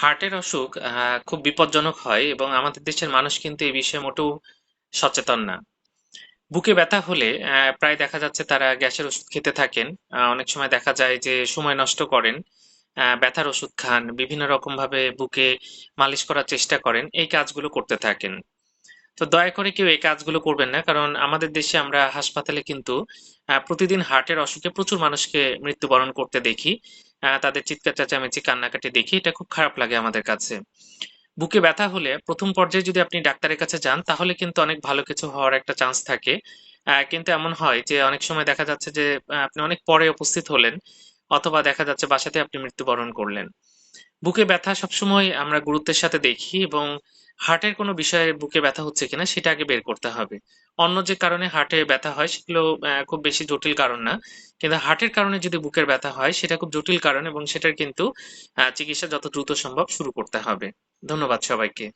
হার্টের অসুখ খুব বিপজ্জনক হয় এবং আমাদের দেশের মানুষ কিন্তু এই বিষয়ে মোটেও সচেতন না। বুকে ব্যথা হলে প্রায় দেখা যাচ্ছে তারা গ্যাসের ওষুধ খেতে থাকেন। অনেক সময় দেখা যায় যে সময় নষ্ট করেন ব্যথার ওষুধ খান, বিভিন্ন রকম ভাবে বুকে মালিশ করার চেষ্টা করেন, এই কাজগুলো করতে থাকেন। তো দয়া করে কেউ এই কাজগুলো করবেন না, কারণ আমাদের দেশে আমরা হাসপাতালে কিন্তু প্রতিদিন হার্টের অসুখে প্রচুর মানুষকে মৃত্যুবরণ করতে দেখি। তাদের চিৎকার চেঁচামেচি, কান্নাকাটি দেখি, এটা খুব খারাপ লাগে আমাদের কাছে। বুকে ব্যথা হলে প্রথম পর্যায়ে যদি আপনি ডাক্তারের কাছে যান, তাহলে কিন্তু অনেক ভালো কিছু হওয়ার একটা চান্স থাকে। কিন্তু এমন হয় যে, অনেক সময় দেখা যাচ্ছে যে আপনি অনেক পরে উপস্থিত হলেন, অথবা দেখা যাচ্ছে বাসাতে আপনি মৃত্যুবরণ করলেন। বুকে ব্যথা সবসময় আমরা গুরুত্বের সাথে দেখি এবং হার্টের কোনো বিষয়ে বুকে ব্যথা হচ্ছে কিনা সেটা আগে বের করতে হবে। অন্য যে কারণে হার্টে ব্যথা হয় সেগুলো খুব বেশি জটিল কারণ না। কিন্তু হার্টের কারণে যদি বুকের ব্যথা হয় সেটা খুব জটিল কারণ এবং সেটার কিন্তু চিকিৎসা যত দ্রুত সম্ভব শুরু করতে হবে। ধন্যবাদ সবাইকে।